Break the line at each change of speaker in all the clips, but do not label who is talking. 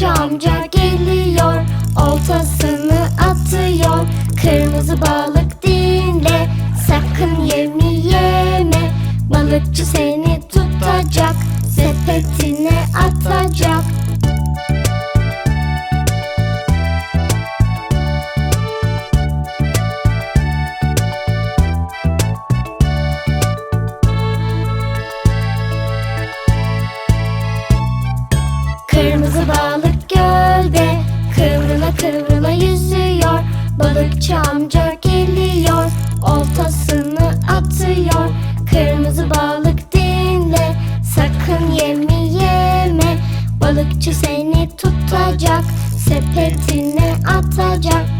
Balıkçı amca geliyor oltasını atıyor. Kırmızı balık dinle sakın yemi yeme. Balıkçı seni tutacak sepetine atacak Balıkçı amca geliyor oltasını atıyor. Kırmızı balık dinle sakın yemi yeme. Balıkçı seni tutacak sepetine atacak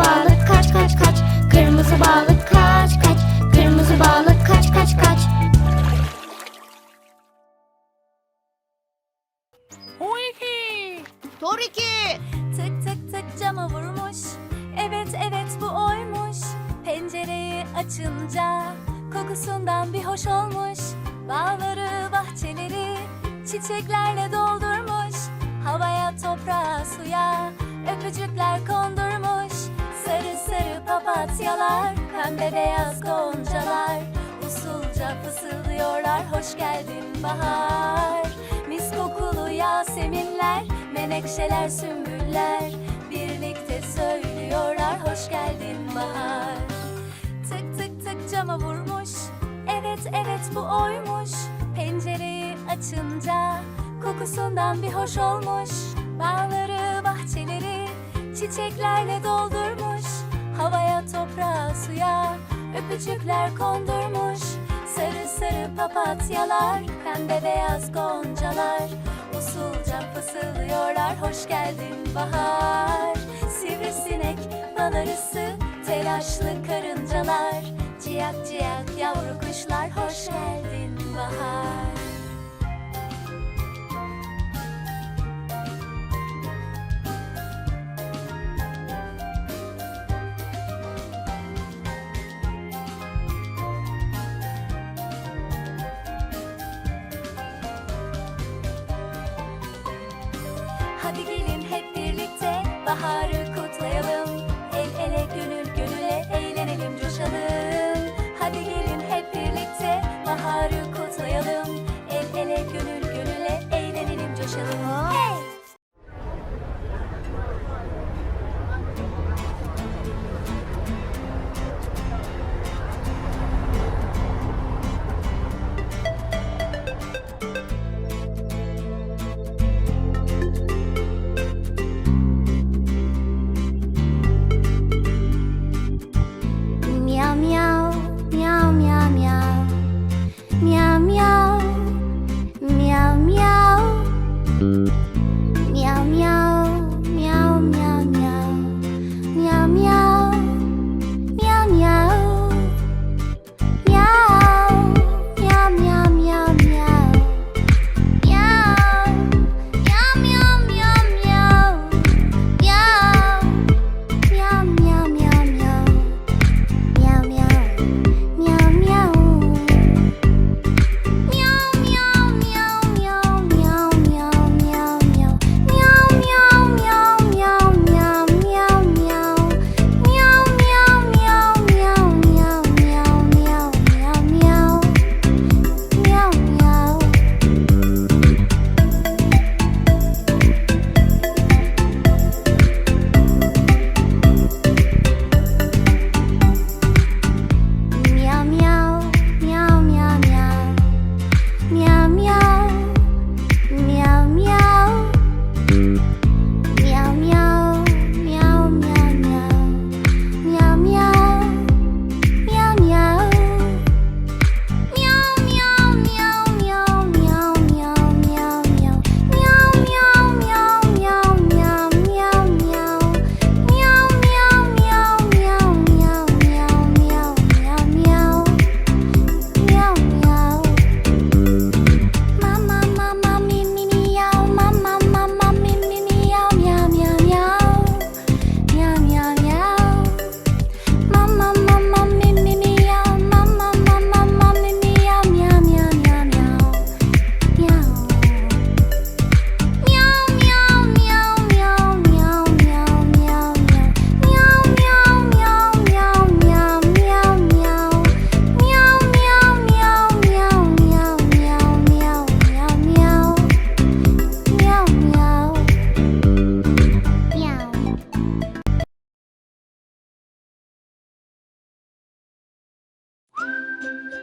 balık kaç kaç kaç. Kırmızı balık kaç kaç. Kırmızı balık kaç kaç kaç.
Toriki!
Tık tık tık cama vurmuş. Evet evet bu oymuş. Pencereyi açınca Kokusundan bir hoş olmuş. Bağları bahçeleri Çiçeklerle doldurmuş. Havaya toprağa suya Öpücükler kondurmuş papatyalar Pembe beyaz goncalar. Usulca fısıldıyorlar Hoş geldin bahar. Mis kokulu yaseminler Menekşeler sümbüller. Birlikte söylüyorlar Hoş geldin bahar. Tık tık tık cama vurmuş Evet evet bu oymuş. Pencereyi açınca Kokusundan bir hoş olmuş. Bağları bahçeleri Çiçeklerle doldurmuş Havaya toprağa suya Öpücükler kondurmuş. Sarı sarı papatyalar Pembe beyaz goncalar. Usulca fısıldıyorlar Hoş geldin bahar. Sivrisinek bal arısı Telaşlı karıncalar. Ciyak ciyak yavru kuşlar Hoş geldin bahar
Thank you.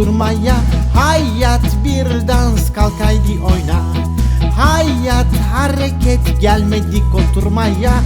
durmaya.
Hayat bir dans kalk haydi oyna. Hayat hareket gelmedik oturmaya.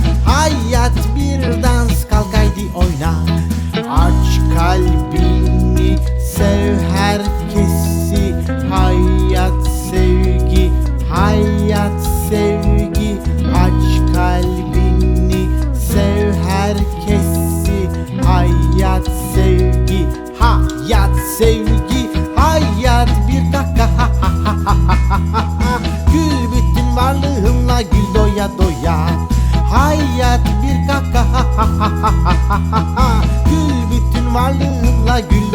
Gül bütün varlığınla gül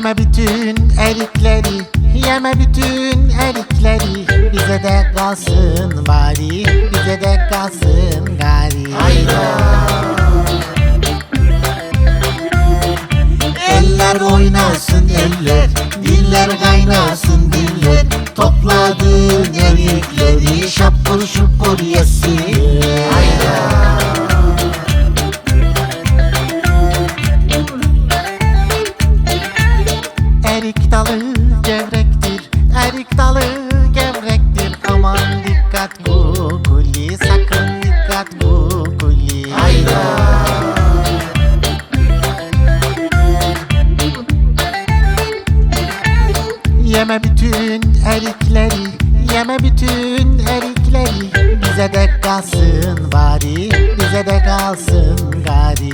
Yeme bütün erikleri Yeme bütün erikleri. Bize de kalsın bari Bize de kalsın gari Hayda! Eller oynasın
eller Diller kaynasın diller. Topladığın erikleri Şapur şupur yesin.
kalsın gari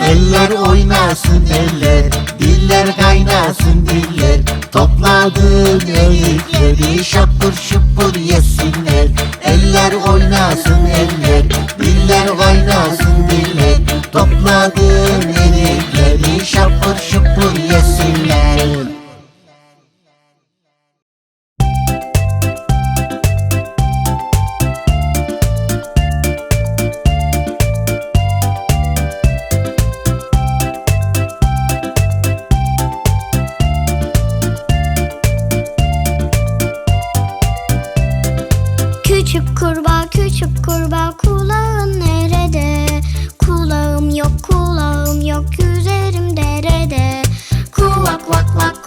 Eller oynasın eller Diller kaynasın diller. Topladığın öğütleri şapur şupur yesinler. Eller oynasın eller Diller kaynasın diller. Topladığın
what clock.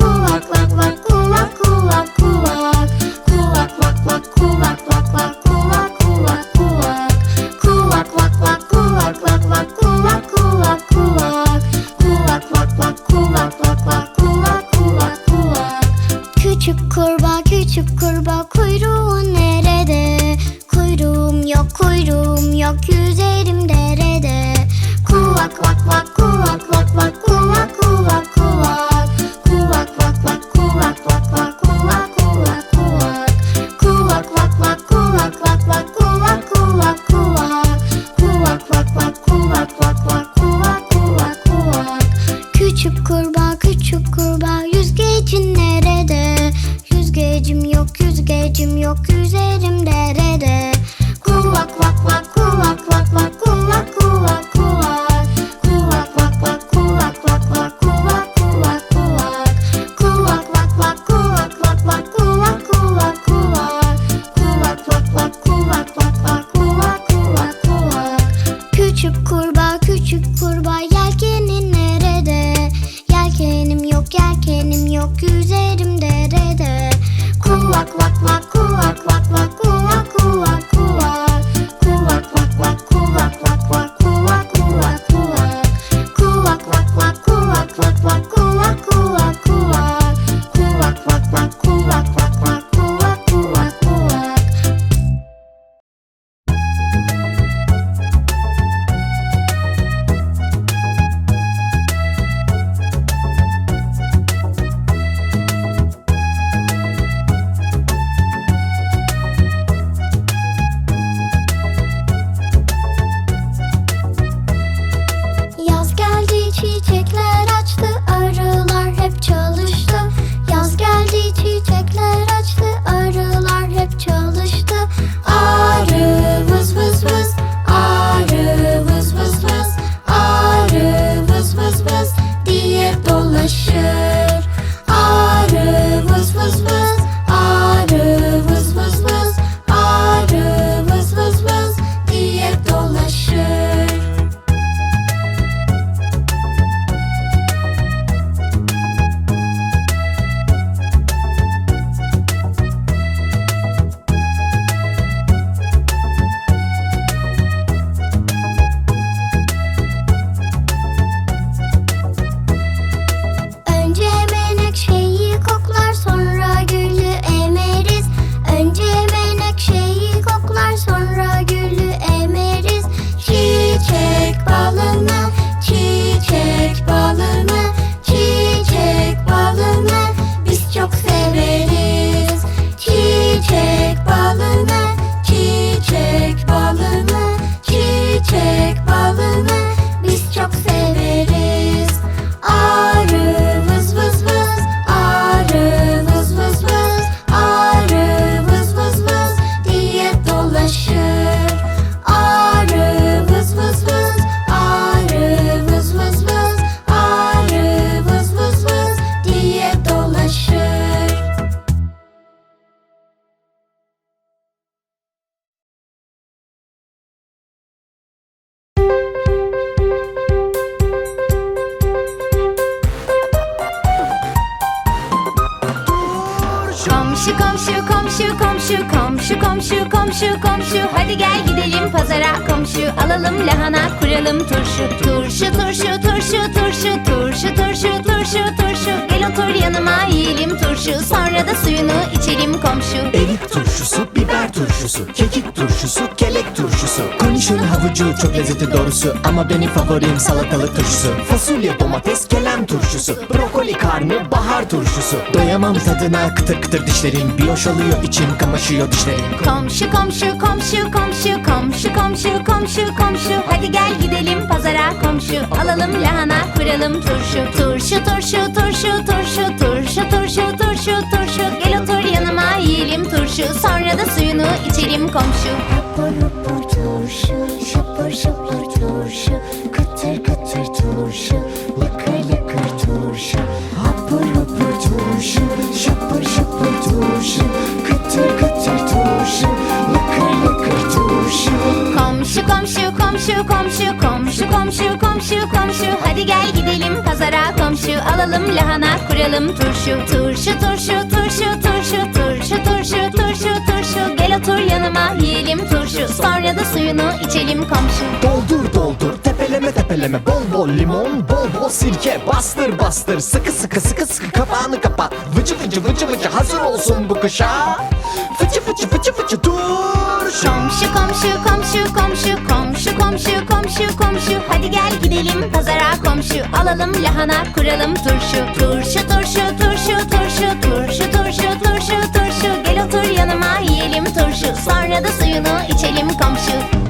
Komşu komşu komşu komşu komşu. Hadi gel gidelim pazara komşu. Alalım lahana kuralım turşu. Turşu turşu turşu turşu turşu turşu turşu turşu Sonra da suyunu içelim komşu.
Erik turşusu, biber turşusu, kekik turşusu, kelek turşusu. Kornişon havucu çok lezzetli doğrusu. Ama benim favorim salatalık turşusu. Fasulye, domates, kelem turşusu. Brokoli, karnı, bahar turşusu. Doyamam tadına kıtır kıtır dişlerim. Bir hoş oluyor içim kamaşıyor dişlerim.
Komşu komşu komşu komşu komşu komşu komşu komşu. Hadi gel gidelim pazara komşu. Alalım lahana kuralım turşu Turşu. Turşu turşu turşu turşu turşu turşu turşu Gel otur yanıma yiyelim turşu. Sonra da suyunu içelim komşu.
Hapur hupur turşu, şapur şapur turşu, kıtır kıtır turşu, lıkır lıkır turşu. Hapur hupur turşu, şapur şapur turşu, kıtır kıtır turşu, lıkır lıkır turşu.
Komşu komşu komşu komşu komşu komşu komşu komşu Hadi gel gidelim pazara komşu. Alalım lahana kuralım turşu. Turşu turşu turşu turşu turşu turşu turşu turşu. Gel otur yanıma yiyelim turşu. Sonra da suyunu içelim komşu.
Doldur doldur tepeleme tepeleme. Bol bol limon bol bol sirke. Bastır bastır. Sıkı sıkı sıkı sıkı Kapağını kapat Vıcı vıcı vıcı vıcı. Hazır olsun bu kışa. Fıçı fıçı fıçı fıçı. Turşu
Komşu komşu komşu komşu komşu komşu komşu komşu. Hadi gel gidelim pazara komşu. Alalım lahana kuralım turşu. Turşu turşu turşu turşu. Turşu turşu turşu turşu. Gel otur yanıma yiyelim turşu. Sonra da suyunu içelim komşu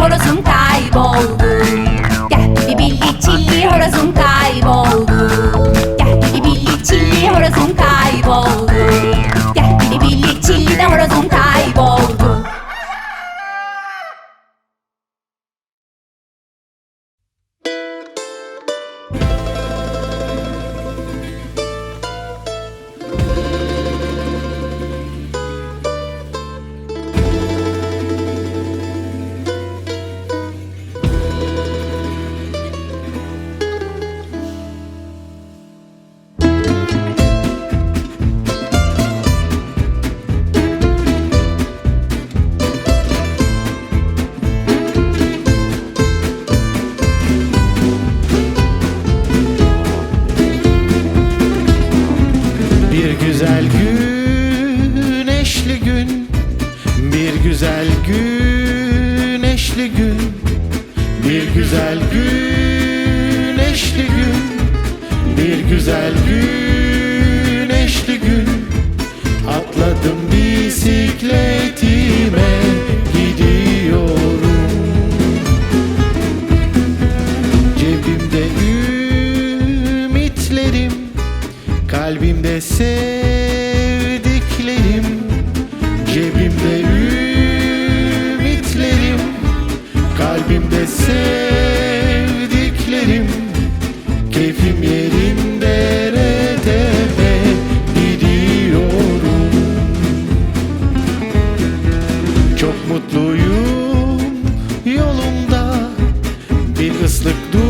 horozum kayboldu. güzel güneşli gün Bir güzel güneşli gün Bir güzel güneşli gün Bir
güzel güneşli gün. Atladım bisikletime. Look.